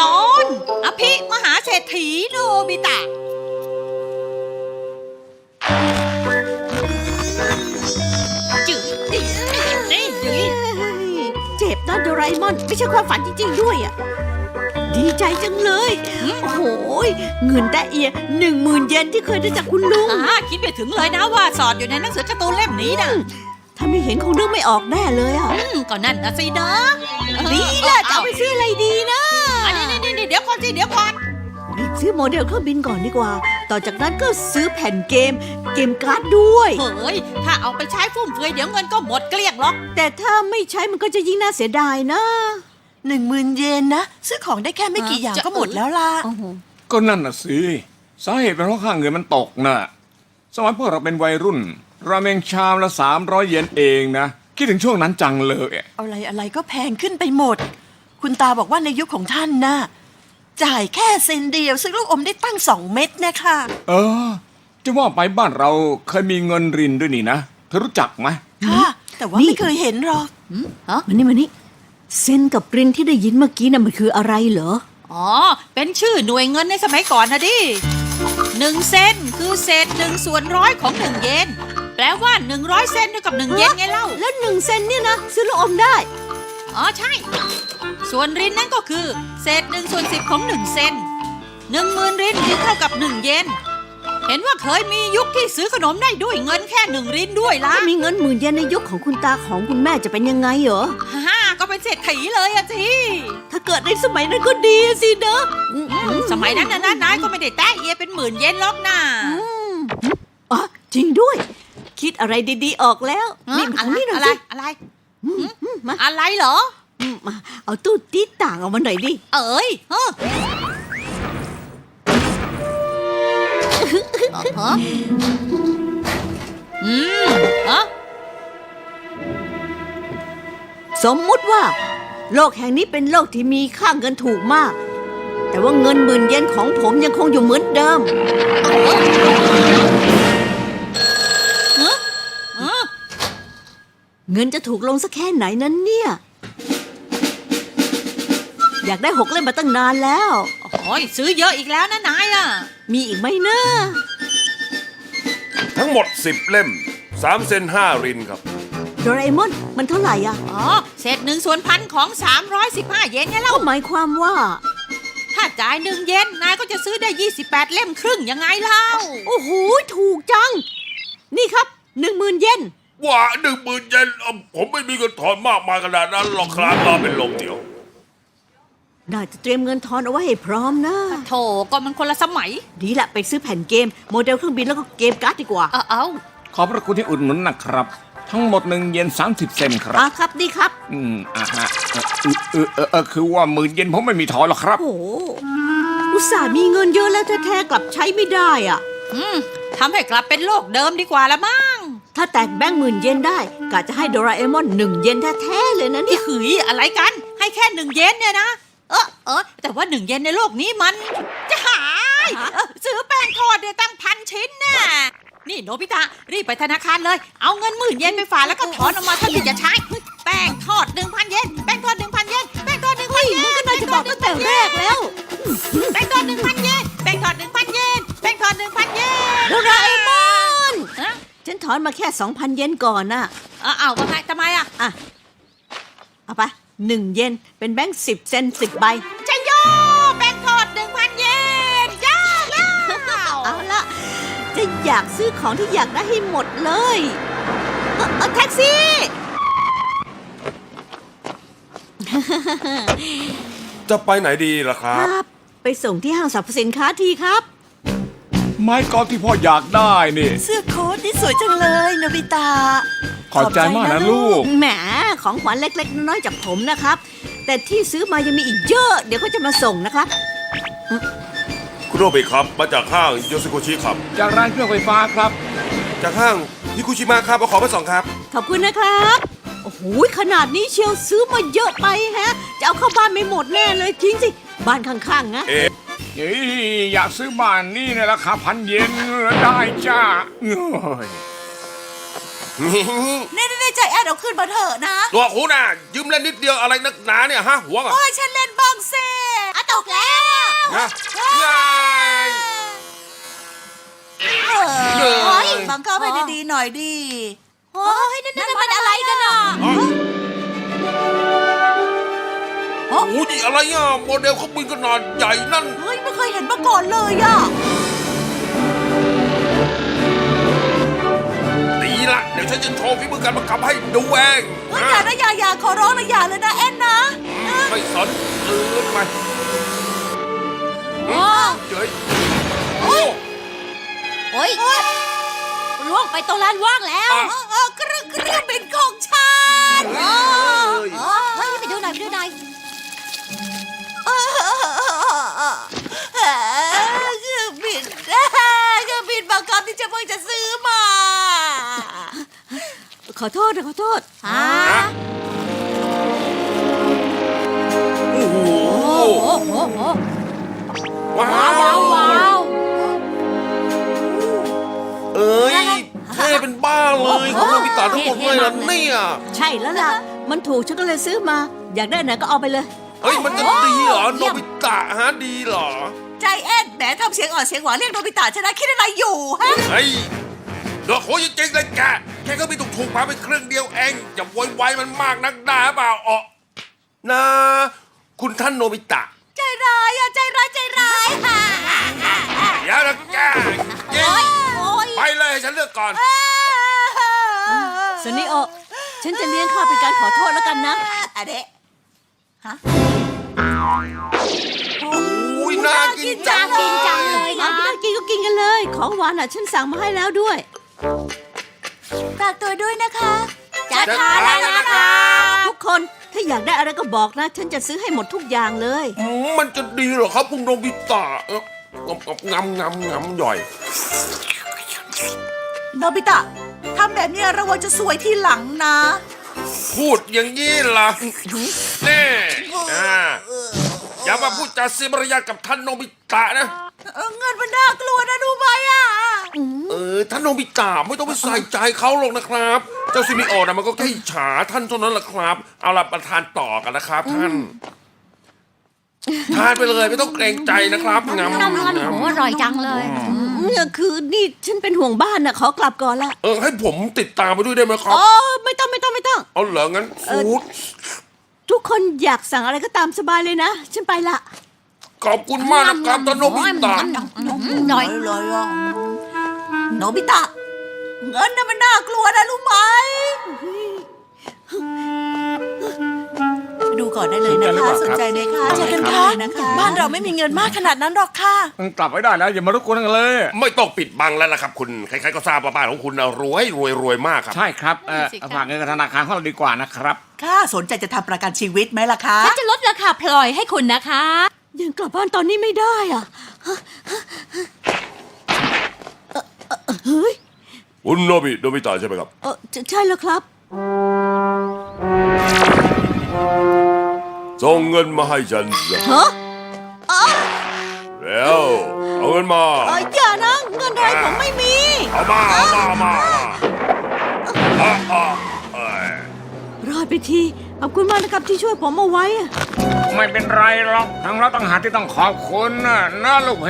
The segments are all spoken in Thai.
ตอนอภิมหาเศรษฐีโนบิตะ จืดดินี่จืดเจ็บนะโดราเอมอน ไม่ใช่ความฝันจริง ๆ ด้วยอะ ดีใจจังเลย โอ้โหยเงินแต่เอียหนึ่งหมื่นเยนที่เคยได้จากคุณลุง อ่าคิดไปถึงเลยนะว่าสอดอยู่ในหนังสือการ์ตูนเล่มนี้นะถ้าไม่เห็นคงนึกไม่ออกแน่เลยอะ อืมก็นั่นนะสินะดีล่ะจะเอาไปซื้ออะไรดีนะอันนี้นี่นี่ เดี๋ยวก่อนสิเดี๋ยวก่อนรีบซื้อโมเดลเครื่องบินก่อนดีกว่า ต่อจากนั้นก็ซื้อแผ่นเกม เกมการ์ดด้วย เฮ้ย ถ้าเอาไปใช้ฟุ่มเฟือยเดี๋ยวเงินก็หมดเกลี้ยงหรอก แต่ถ้าไม่ใช้มันก็จะยิ่งน่าเสียดายนะหนึ่งหมื่นเยนนะ ซื้อของได้แค่ไม่กี่อย่างจะก็หมดแล้วล่ะโอ้โหก็นั่นน่ะสิสาเหตุเป็นเพราะค่าเงินมันตกน่ะ สมัยพวกเราเป็นวัยรุ่น ราเมงชามละสามร้อยเยนเองนะ คิดถึงช่วงนั้นจังเลย อะไรอะไรก็แพงขึ้นไปหมด คุณตาบอกว่าในยุคของท่านนะ่ะ จ่ายแค่เซนเดียวซื้อลูกอมได้ตั้งสองเม็ดนะคะเออ จะว่าไปบ้านเราเคยมีเงินรินด้วยนี่นะเธอรู้จักไหมค่ะแต่ว่านี่ไม่เคยเห็นหรอกมานี่มานี่เซนกับกรินที่ได้ยินเมื่อกี้น่ะมันคืออะไรเหรอ อ๋อ เป็นชื่อหน่วยเงินในสมัยก่อนนะดิหนึ่งเซนคือเศษหนึ่งส่วนร้อยของหนึ่งเยน แปลว่าหนึ่งร้อยเซนเท่ากับหนึ่งเยนไงเล่า แล้วหนึ่งเซนเนี่ยนะซื้อลูกอมได้ อ๋อใช่ ส่วนรินนั่นก็คือ เศษหนึ่งส่วนสิบของหนึ่งเซนหนึ่งหมื่นรินหรือเท่ากับหนึ่งเยนเห็นว่าเคยมียุคที่ซื้อขนมได้ด้วยเงินแค่หนึ่งรินด้วยล่ะถ้ามีเงินหมื่นเยนในยุคของคุณตาของคุณแม่จะเป็นยังไงเหรอฮ่าก็เป็นเศรษฐีเลยอะสิถ้าเกิดในสมัยนั้นก็ดีสิเนอะอืมอืมสมัยนั้นนะนะนายก็ไม่ได้แตะเอียเป็นหมื่นเยนหรอกนะอ๋อจริงด้วย คิดอะไรดีๆออกแล้วนี่มาอะทางไรนี้หน่อยอะไรสิอะไรอืมอืมมาอะไรเหรอ อืมมาเอาตู้ตีต่างออกมาหน่อยดิ เอ้ยเฮ้อฮะอืมฮะสมมุติว่า โลกแห่งนี้เป็นโลกที่มีค่าเงินถูกมาก แต่ว่าเงินหมื่นเยนของผมยังคงอยู่เหมือนเดิมเออเงินจะถูกลงสักแค่ไหนนั้นเนี่ย อยากได้หกเล่มมาตั้งนานแล้ว โอ้ยซื้อเยอะอีกแล้วนะนายอะ มีอีกไหมนะทั้งหมด 10 เล่ม3เซน5รินครับ โดราเอมอนมันเท่าไหร่อะอ๋อเศษหนึ่งส่วนพันของ 315 เยนไงเล่า ก็หมายความว่า ถ้าจ่ายหนึ่งเยนนายก็จะซื้อได้ 28 เล่มครึ่งยังไงเล่า โอ้โหถูกจัง นี่ครับหนึ่งหมื่นเยนว่าหนึ่งหมื่นเยนเอ่อผมไม่มีเงินถอนมากมายขนาดนั้นหรอกครับรอเป็นลมเดียว น่าจะเตรียมเงินทอนเอาไว้ให้พร้อมนะ โถก็มันคนละสมัย ดีละไปซื้อแผ่นเกม โมเดลเครื่องบินแล้วก็เกมการ์ดดีกว่า เออเอาขอบพระคุณที่อุดหนุนนะครับ ทั้งหมดหนึ่งเยนสามสิบเซนครับ อะครับนี่ครับ อืมอะฮะเออเออเออเออคือว่าหมื่นเยนผมไม่มีถอนหรอกครับ โอ้โหอุตส่าห์มีเงินเยอะแล้วแท้ๆกลับใช้ไม่ได้อะ อืมทำให้กลับเป็นโลกเดิมดีกว่าละมั้งถ้าแตกแบงค์หมื่นเยนได้กะจะให้โดราเอมอนหนึ่งเยนแท้ๆเลยนะนี่เนี่ยขืยอะไรกัน ให้แค่หนึ่งเยนเนี่ยนะ เออเออแต่ว่าหนึ่งเยนในโลกนี้มัน จะหายเออซื้อแป้งทอดเนี่ยตั้งพันชิ้นน่ะนี่โนบิตะรีบไปธนาคารเลย เอาเงินหมื่นเยนไปฝากแล้วก็ถอนออกมาถ้าที่จะใช้ แป้งทอดหนึ่งพันเยนแป้งทอดหนึ่งพันเยนแป้งทอดหนึ่งพันเยนมันก็น่าจะบอกตั้งแต่แรกแล้ว แป้งทอดหนึ่งพันเยนแป้งทอดหนึ่งพันเยนแป้งทอดหนึ่งพันเยนโดราเอมอนฮะฉันถอนมาแค่2,000เยนก่อนน่ะเอาเอาว่าไงทำไมอะอะเอาไป หนึ่งเยนเป็นแบงค์สิบเซนสิบใบจะโยแป้งทอดหนึ่งพันเยนจ้าแล้วเอาละจะอยากซื้อของที่อยากได้ให้หมดเลยเออเออแท็กซี่ จะไปไหนดีล่ะคครัรับบไปส่งที่ห้างสรรพสินค้าทีครับ ไม้กอล์ฟที่พ่ออยากได้นี่ เสื้อโค้ทนี่สวยจังเลยโนบิตะ ขอบใจมากนะลูก แหมของขวัญเล็ก ๆ น้อยๆจากผมนะครับ แต่ที่ซื้อมายังมีอีกเยอะ เดี๋ยวก็จะมาส่งนะครับ คุณโรบิครับ มาจากห้างโยซิโกชิครับ จากร้านเครื่องไฟฟ้าครับ จากห้างฮิคุชิมะครับเอาของมาส่งครับ ขอบคุณนะครับ โอ้โหขนาดนี้เชียวซื้อมาเยอะไปแฮะ จะเอาเข้าบ้านไม่หมดแน่เลยจริงสิบ้านข้างๆนะเอ๊ะเฮ้ยอยากซื้อบ้านนี่ในราคาพันเยนได้จ้าเอ้ย เน่ๆใจแอดเอาขึ้นมาเถอะนะตัวคุณน่ะ ยืมเล่นนิดเดียวอะไรนักหนาเนี่ยฮะหัวอะโอ้ยฉันเล่นบ้างเซ่อะโตกแล้วนะง่ายเฮ้ยบังคับให้ดีๆหน่อยดิโอ้ยนั่นนั่นมันอะไรกันอะโอ้โหนี่อะไรอะโมเดลเขาบินขนาดใหญ่นั่น เฮ้ยไม่เคยเห็นมาก่อนเลยอะ ละเดี๋ยวฉันจะโชว์ฝีมือการบังคับให้ดูเองเฮ้ยอย่านะอย่าอย่าขอร้องนะอย่าเลยนะแอนนะไม่สนเออไปเฮ้ยโอ้โอ้ยล่วงไปตรงลานว่างแล้วอะเออเออเครื่องเครื่องบินของฉันเฮ้ยเฮ้ยไปดูหน่อยไปดูหน่อยเออเออเออเออเออเครื่องบินเครื่องบินบังคับที่จะเพิ่งจะซื้อมา ขอโทษนะขอโทษอ่าโอ้โหโอ้โหโอ้โหว้าว้าวว้าวเอ้ยเท่เป็นบ้าเลยของเราพิตาทั้งหมดเลยนะเนี่ยใช่แล้วล่ะ มันถูกฉันก็เลยซื้อมา อยากได้ไหนก็เอาไปเลยเฮ้ยมันจะดีเหรอโนบิตะฮะดีเหรอ ใจแอนแหมทำเสียงอ่อนเสียงหวานเรียกโนบิตะชนะคิดอะไรอยู่ฮะเฮ้ยเดอกโหจริงๆเลยแก แค่ก็มีถูกถูกๆมาไปครึ่งเดียวเองอย่าโวยวายมันมากนักได้เปล่าอ๋อนะ คุณท่านโนบิตะใจร้ายอะใจร้ายใจร้ายฮ่าอย่านะแกยิงโอ้ยไปเลยให้ฉันเลือกก่อนสนิโอฉันจะเลี้ยงข้าวเป็นการขอโทษแล้วกันนะอะเดะโอ้ยน่ากินจังกินจังเลยนะกินก็กินกันเลย ของหวานอะ ฉันสั่งมาให้แล้วด้วย ฝากตัวด้วยนะคะจะทานแล้วนะคะทุกคนถ้าอยากได้อะไรก็บอกนะ ฉันจะซื้อให้หมดทุกอย่างเลย อืมมันจะดีเหรอครับคุณโนบิตะเอ้องำงำงำงำย่อย โนบิตะทำแบบนี้ระวังจะสวยทีหลังนะ พูดอย่างนี้ล่ะแน่อ่าอย่ามาพูดจาเสียมารยาทกับท่านโนบิตะนะ เออเงินมันน่ากลัวนะดูไหมอะเออท่านโนบิตะไม่ต้องไปใส่ใจเขาหรอกนะครับ เจ้าซิมิโอะนะมันก็แค่อิจฉาท่านเท่านั้นแหละครับ เอาละประทานต่อกันนะครับท่านทานไปเลยไม่ต้องเกรงใจนะครับงำน้ำมันงำโหอร่อยจังเลยเนี่ยคือนี่ฉันเป็นห่วงบ้านน่ะขอกลับก่อนละเออให้ผมติดตามไปด้วยได้ไหมครับอ๋อไม่ต้องไม่ต้องไม่ต้องเอาเหรองั้นฟูดทุกคนอยากสั่งอะไรก็ตามสบายเลยนะ ฉันไปละ ขอบคุณมากนะครับท่านโนบิตะหน่อยเลยอะโนบิตะ เงินน่ะมันน่ากลัวนะรู้ไหม ดูก่อนได้เลยนะคะสนใจไหมคะเจอกันได้คะเลยนะคะบ้านเราไม่มีเงินมากขนาดนั้นหรอกค่ะ กลับไว้ได้แล้วอย่ามารบกวนกันเลย ไม่ต้องปิดบังแล้วนะครับคุณ ใครๆก็ทราบว่าบ้านของคุณน่ะรวยรวยรวยมากครับ ใช่ครับเออฝากเงินกับธนาคารของเราดีกว่านะครับ ค่ะสนใจจะทำประกันชีวิตไหมล่ะคะฉันจะลดราคาพลอยให้คุณนะคะ ยังกลับบ้านตอนนี้ไม่ได้อะเฮ้ยคุณโนบิโนบิตะใช่ไหมครับ เออใช่ใช่แล้วครับ ส่งเงินมาให้ฉันสิฮะแล้วเอาเงินมาเอออย่านะ เงินอะไรผมไม่มี เอามาเอามาเอามาเอาเอาเอ้ยรอดไปทีข อบคุณมากนะครับที่ช่วยผมเอาไว้อะไม่เป็นไรหรอกทางเราต้องหากที่ต้องขอบคุณนะนะลูกเพ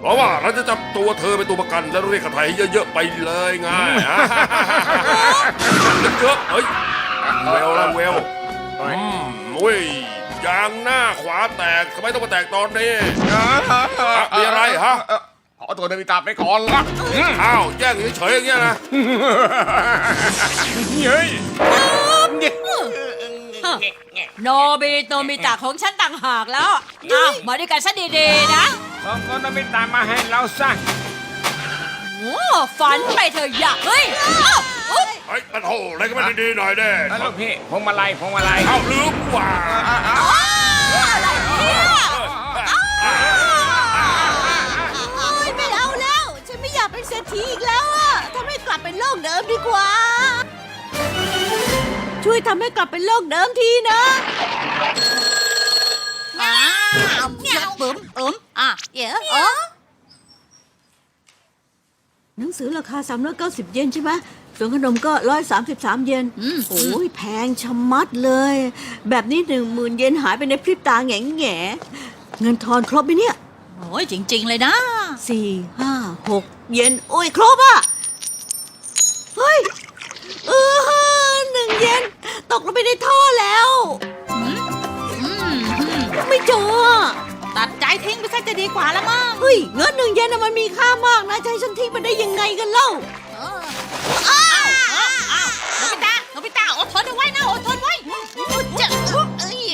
เพราะว่าเราจะจับตัวเธอเป็นตัวประกันแล้วเรียกกระไทยให้เยอะๆไปเลยไงเยอะๆเฮ้ยเวลละเวลอืมเว้ยยางหน้าขวาแตกทำไมต้องมาแตกตอนนี้มีอะไรฮะขอตัวเดวิตาไปก่อนละอืมอ้าวแย่งเฉยๆอย่างเงี้ยนะ เฮ้ย โนบิโนบิตะของฉันต่างหากแล้วอ้าวมาด้วยกันซะดีๆนะส่งตัวเดวิตามาให้เราซะโอ้ฝันไปเถอะอย่าเฮ้ยอ้าวอุ๊ยเฮ้ยมันโหอะไรก็ไม่ดีๆหน่อยเด้แล้วลูกพี่พวงมาลัยพวงมาลัยเอาลืมว่าโทำให้กลับเป็นโลกเดิมทีนะอ้าวยัดบเอิมอะเยอะเออหนังสือราคา 390 เยนใช่ไหมส่วนขนมก็ 133 เยนโอ้ยแพงชะมัดเลย แบบนี้หนึ่งหมื่นเยนหายไปในพริบตาแง่แง่เงินทอนครบไหมเนี่ย โอ้ยจริง ๆ เลยนะสี่ห้าหกเยนโอ้ย ครบอะ ดีกว่าละมั้งเฮ้ยเงินหนึ่งเยนน่ะมันมีค่ามากนะใช้ฉันที่มันได้ยังไงกันเล่า